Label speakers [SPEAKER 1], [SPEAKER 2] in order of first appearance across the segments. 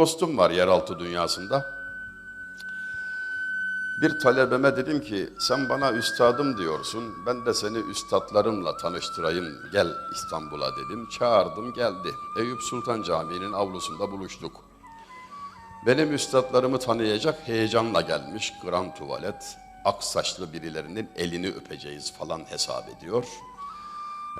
[SPEAKER 1] dostum var yeraltı dünyasında. Bir talebeme dedim ki sen bana üstadım diyorsun. Ben de seni üstadlarımla tanıştırayım. Gel İstanbul'a dedim. Çağırdım geldi. Eyüp Sultan Camii'nin avlusunda buluştuk. Benim üstadlarımı tanıyacak heyecanla gelmiş. Grand tuvalet, ak saçlı birilerinin elini öpeceğiz falan hesap ediyor.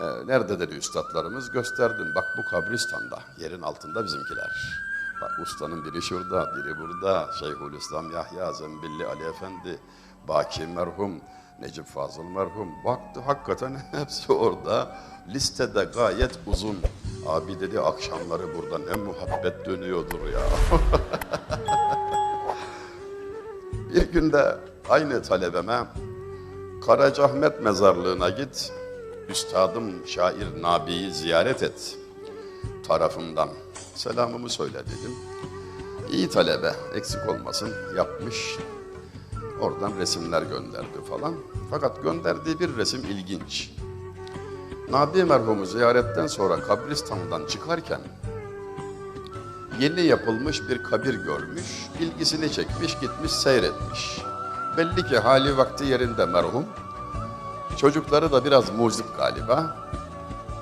[SPEAKER 1] Ee, nerede dedi üstadlarımız? Gösterdim. Bak bu kabristanda. Yerin altında bizimkiler. Bak ustanın biri şurada, biri burada. Şeyhülislam Yahya Zembilli Ali Efendi, Baki merhum, Necip Fazıl merhum. Baktı hakikaten hepsi orada. Listede gayet uzun. Abi dedi akşamları burada ne muhabbet dönüyordur ya. Bir günde aynı talebeme Karacaahmet mezarlığına git, üstadım şair Nabi'yi ziyaret et tarafımdan. Selamımı söyle dedim. İyi talebe, eksik olmasın, yapmış. Oradan resimler gönderdi falan. Fakat gönderdiği bir resim ilginç. Nabi merhumu ziyaretten sonra kabristandan çıkarken yeni yapılmış bir kabir görmüş, ilgisini çekmiş, gitmiş seyretmiş. Belli ki hali vakti yerinde merhum. Çocukları da biraz muzip galiba.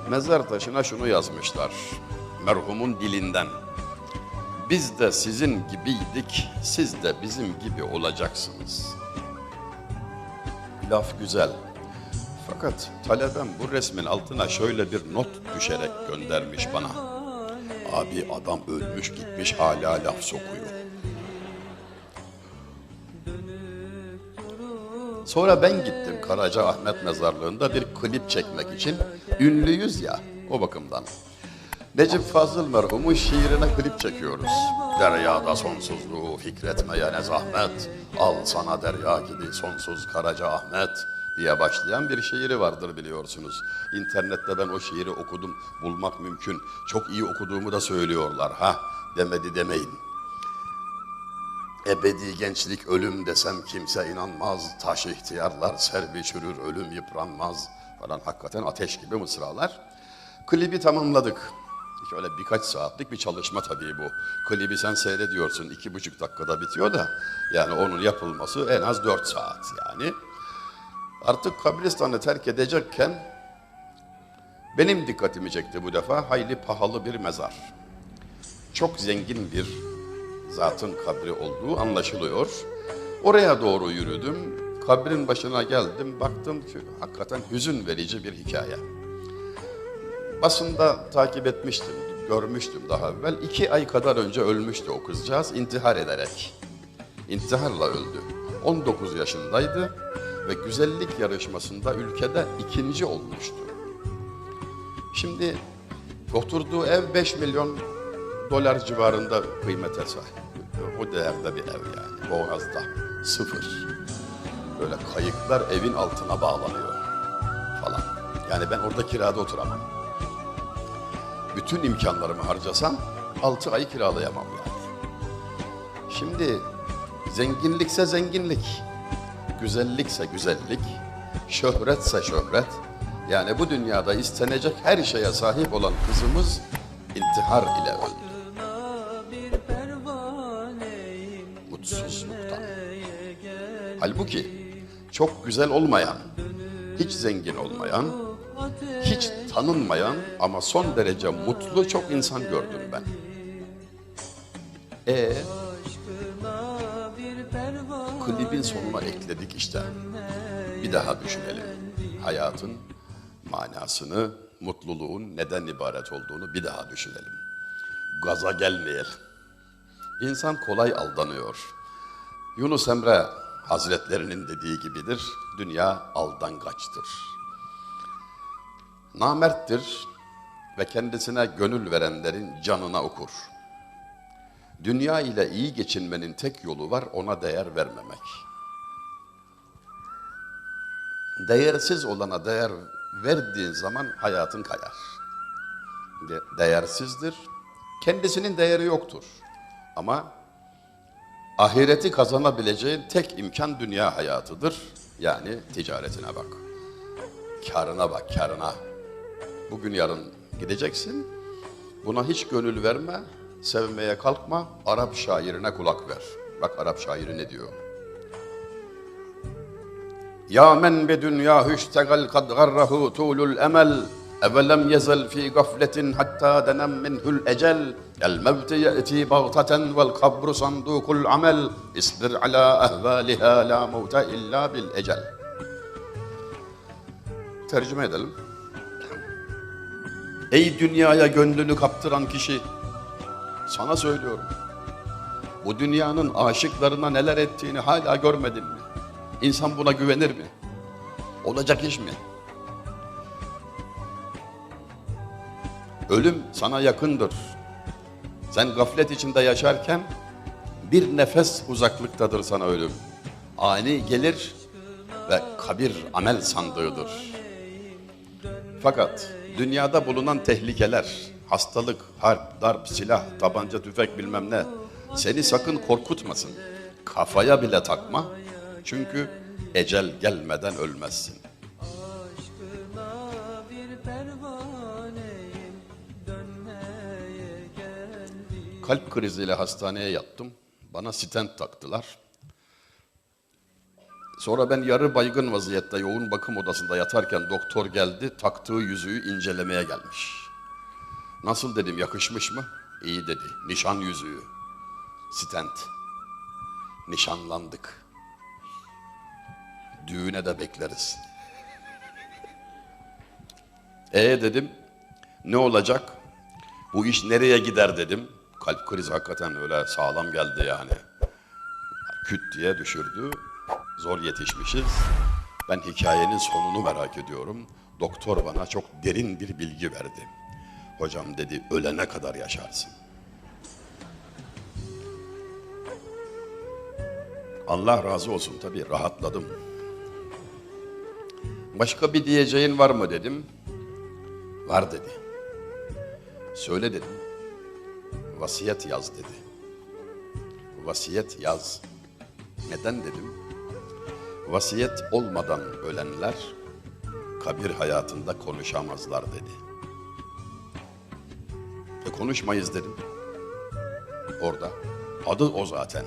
[SPEAKER 1] Mezar taşına şunu yazmışlar. Merhumun dilinden. Biz de sizin gibiydik, siz de bizim gibi olacaksınız. Laf güzel. Fakat talebem bu resmin altına şöyle bir not düşerek göndermiş bana. Abi adam ölmüş gitmiş hala laf sokuyor. Sonra ben gittim Karaca Ahmet mezarlığında bir klip çekmek için. Ünlüyüz ya o bakımdan. Necip Fazıl merhumun şiirine klip çekiyoruz. Deryada sonsuzluğu fikretmeye ne zahmet. Al sana derya gibi sonsuz Karaca Ahmet diye başlayan bir şiiri vardır biliyorsunuz. İnternette ben o şiiri okudum. Bulmak mümkün. Çok iyi okuduğumu da söylüyorlar. Ha demedi demeyin. Ebedi gençlik ölüm desem kimse inanmaz. Taş ihtiyarlar serbi çürür ölüm yıpranmaz falan hakikaten ateş gibi mısralar. Klibi tamamladık. Şöyle birkaç saatlik bir çalışma tabii bu. Klibi sen seyrediyorsun iki buçuk dakikada bitiyor da yani onun yapılması en az dört saat yani. Artık kabristanı terk edecekken benim dikkatimi çekti bu defa hayli pahalı bir mezar. Çok zengin bir zatın kabri olduğu anlaşılıyor. Oraya doğru yürüdüm. Kabrin başına geldim. Baktım ki hakikaten hüzün verici bir hikaye. Basında takip etmiştim, görmüştüm daha evvel. İki ay kadar önce ölmüştü o kızcağız intihar ederek. İntiharla öldü. 19 yaşındaydı ve güzellik yarışmasında ülkede ikinci olmuştu. Şimdi oturduğu ev 5 milyon dolar civarında kıymete sahip. O değerde bir ev yani. Boğaz'da. Sıfır. Böyle kayıklar evin altına bağlanıyor falan. Yani ben orada kirada oturamam. Bütün imkanlarımı harcasam altı ay kiralayamam yani. Şimdi zenginlikse zenginlik, güzellikse güzellik, şöhretse şöhret. Yani bu dünyada istenecek her şeye sahip olan kızımız intihar ile öldü. Mutsuzluktan. Halbuki çok güzel olmayan, hiç zengin olmayan, hiç tanınmayan ama son derece mutlu çok insan gördüm ben. E klibin sonuna ekledik işte. Bir daha düşünelim. Hayatın manasını, mutluluğun neden ibaret olduğunu bir daha düşünelim. Gaza gelmeyelim. İnsan kolay aldanıyor. Yunus Emre Hazretlerinin dediği gibidir. Dünya aldangaçtır. Namerttir ve kendisine gönül verenlerin canına okur. Dünya ile iyi geçinmenin tek yolu var ona değer vermemek. Değersiz olana değer verdiğin zaman hayatın kayar. De- değersizdir. Kendisinin değeri yoktur. Ama ahireti kazanabileceğin tek imkan dünya hayatıdır. Yani ticaretine bak. Karına bak, karına. Bugün yarın gideceksin. Buna hiç gönül verme. sevmeye kalkma, Arap şairine kulak ver. Bak Arap şairi ne diyor? Ya men be dünya hüştegal kad garrahu tulul emel Evelem yezel fi gafletin hatta denem minhul ecel El mevti ye'ti bagtaten vel kabru sandukul amel İsbir ala ehvaliha la mevte illa bil ecel Tercüme edelim. Ey dünyaya gönlünü kaptıran kişi, sana söylüyorum. Bu dünyanın aşıklarına neler ettiğini hala görmedin mi? İnsan buna güvenir mi? Olacak iş mi? Ölüm sana yakındır. Sen gaflet içinde yaşarken bir nefes uzaklıktadır sana ölüm. Ani gelir ve kabir amel sandığıdır. Fakat dünyada bulunan tehlikeler, hastalık, harp, darp, silah, tabanca, tüfek bilmem ne seni sakın korkutmasın. Kafaya bile takma. Çünkü ecel gelmeden ölmezsin. Kalp kriziyle hastaneye yattım. Bana stent taktılar. Sonra ben yarı baygın vaziyette yoğun bakım odasında yatarken doktor geldi, taktığı yüzüğü incelemeye gelmiş. Nasıl dedim, yakışmış mı? İyi dedi, nişan yüzüğü. Stent. Nişanlandık. Düğüne de bekleriz. E dedim, ne olacak? Bu iş nereye gider dedim. Kalp krizi hakikaten öyle sağlam geldi yani. Küt diye düşürdü. Zor yetişmişiz. Ben hikayenin sonunu merak ediyorum. Doktor bana çok derin bir bilgi verdi. Hocam dedi ölene kadar yaşarsın. Allah razı olsun tabii rahatladım. Başka bir diyeceğin var mı dedim. Var dedi. Söyle dedim. Vasiyet yaz dedi. Vasiyet yaz. Neden dedim? Vasiyet olmadan ölenler kabir hayatında konuşamazlar dedi. E konuşmayız dedim. Orada. Adı o zaten.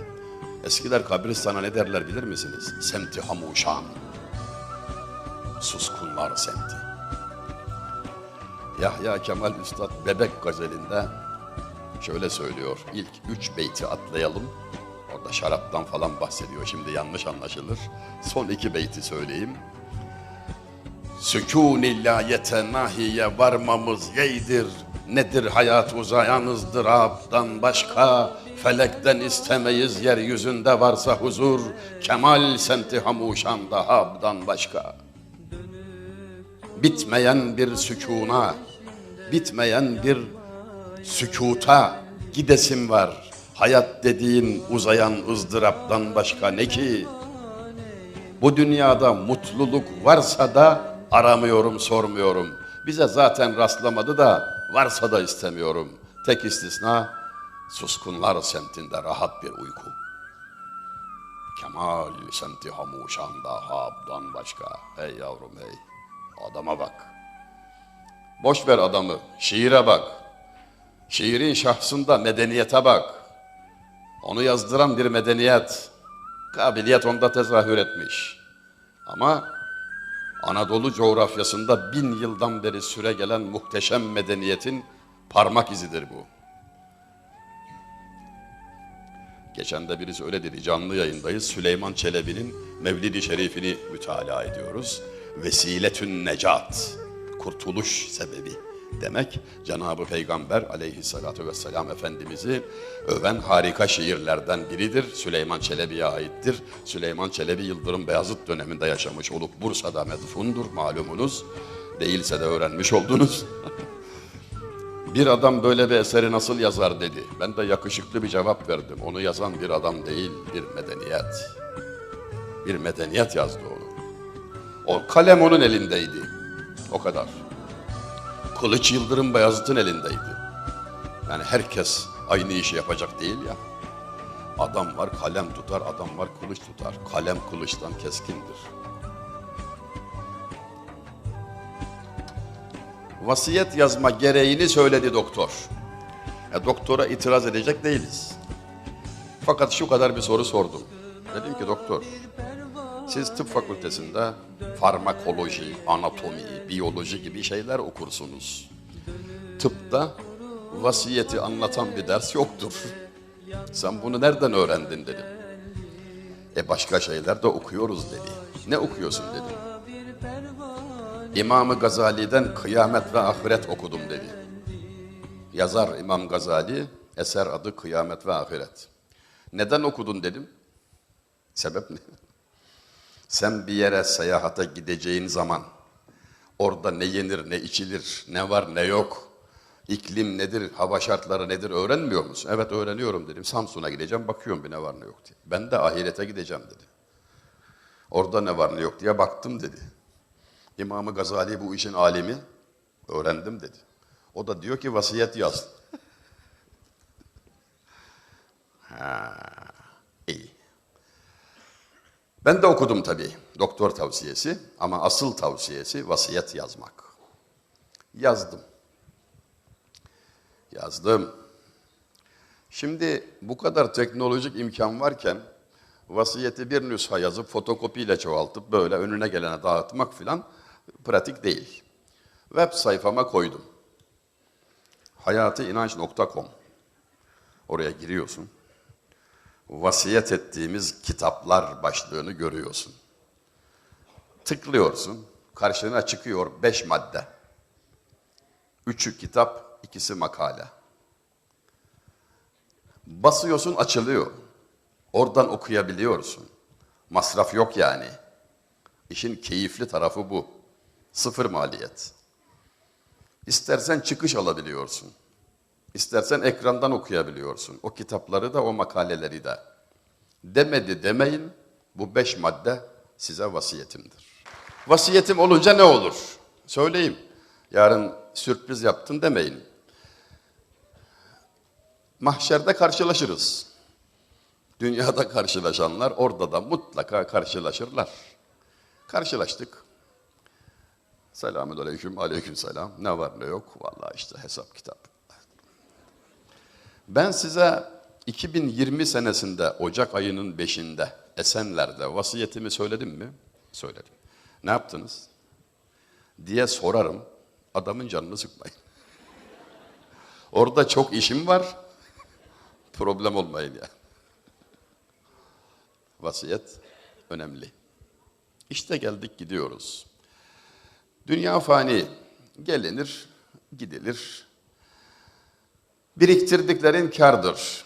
[SPEAKER 1] Eskiler kabristana ne derler bilir misiniz? Semti hamuşan. Suskunlar semti. Yahya Kemal Üstad Bebek gazelinde şöyle söylüyor. İlk üç beyti atlayalım. Orada şaraptan falan bahsediyor. Şimdi yanlış anlaşılır. Son iki beyti söyleyeyim. Sükûn illayete nahiye varmamız yeydir. Nedir hayat uzayan ızdıraptan başka? Felekten istemeyiz yeryüzünde varsa huzur. Kemal semti hamuşanda habdan başka. Bitmeyen bir sükûna, bitmeyen bir sükuta gidesim var. Hayat dediğin uzayan ızdıraptan başka ne ki? Bu dünyada mutluluk varsa da aramıyorum, sormuyorum. Bize zaten rastlamadı da varsa da istemiyorum. Tek istisna suskunlar semtinde rahat bir uyku. Kemal semti hamuşanda habdan başka. Hey yavrum hey. Adama bak. Boş ver adamı. Şiire bak. Şiirin şahsında medeniyete bak. Onu yazdıran bir medeniyet. Kabiliyet onda tezahür etmiş. Ama Anadolu coğrafyasında bin yıldan beri süre gelen muhteşem medeniyetin parmak izidir bu. Geçen de birisi öyle dedi, canlı yayındayız. Süleyman Çelebi'nin Mevlid-i Şerifini mütalaa ediyoruz. Vesiletün necat, kurtuluş sebebi demek. Cenab-ı Peygamber aleyhissalatu vesselam Efendimiz'i öven harika şiirlerden biridir. Süleyman Çelebi'ye aittir. Süleyman Çelebi Yıldırım Beyazıt döneminde yaşamış olup Bursa'da medfundur malumunuz. Değilse de öğrenmiş oldunuz. Bir adam böyle bir eseri nasıl yazar dedi. Ben de yakışıklı bir cevap verdim. Onu yazan bir adam değil, bir medeniyet. Bir medeniyet yazdı onu. O kalem onun elindeydi. O kadar. Kılıç Yıldırım Beyazıt'ın elindeydi. Yani herkes aynı işi yapacak değil ya. Adam var kalem tutar, adam var kılıç tutar. Kalem kılıçtan keskindir. Vasiyet yazma gereğini söyledi doktor. Ya doktora itiraz edecek değiliz. Fakat şu kadar bir soru sordum. Dedim ki doktor, siz tıp fakültesinde farmakoloji, anatomi, biyoloji gibi şeyler okursunuz. Tıpta vasiyeti anlatan bir ders yoktur. Sen bunu nereden öğrendin dedim. E başka şeyler de okuyoruz dedi. Ne okuyorsun dedim. İmam-ı Gazali'den Kıyamet ve Ahiret okudum dedi. Yazar İmam Gazali, eser adı Kıyamet ve Ahiret. Neden okudun dedim. Sebep ne? Sen bir yere seyahate gideceğin zaman orada ne yenir, ne içilir, ne var, ne yok, iklim nedir, hava şartları nedir öğrenmiyor musun? Evet öğreniyorum dedim. Samsun'a gideceğim, bakıyorum bir ne var ne yok diye. Ben de ahirete gideceğim dedi. Orada ne var ne yok diye baktım dedi. İmam-ı Gazali bu işin alimi, öğrendim dedi. O da diyor ki vasiyet yaz. ha, iyi. Ben de okudum tabii doktor tavsiyesi ama asıl tavsiyesi vasiyet yazmak. Yazdım. Yazdım. Şimdi bu kadar teknolojik imkan varken vasiyeti bir nüsha yazıp fotokopiyle çoğaltıp böyle önüne gelene dağıtmak filan pratik değil. Web sayfama koydum. hayatıinanç.com Oraya giriyorsun vasiyet ettiğimiz kitaplar başlığını görüyorsun. Tıklıyorsun, karşına çıkıyor beş madde. Üçü kitap, ikisi makale. Basıyorsun açılıyor. Oradan okuyabiliyorsun. Masraf yok yani. İşin keyifli tarafı bu. Sıfır maliyet. İstersen çıkış alabiliyorsun. İstersen ekrandan okuyabiliyorsun. O kitapları da o makaleleri de. Demedi demeyin bu beş madde size vasiyetimdir. Vasiyetim olunca ne olur? Söyleyeyim. Yarın sürpriz yaptın demeyin. Mahşerde karşılaşırız. Dünyada karşılaşanlar orada da mutlaka karşılaşırlar. Karşılaştık. Selamün aleyküm, aleyküm selam. Ne var ne yok? Vallahi işte hesap kitap. Ben size 2020 senesinde Ocak ayının 5'inde Esenler'de vasiyetimi söyledim mi? Söyledim. Ne yaptınız? Diye sorarım. Adamın canını sıkmayın. Orada çok işim var. Problem olmayın ya. Vasiyet önemli. İşte geldik gidiyoruz. Dünya fani. Gelinir, gidilir. Biriktirdiklerin kardır.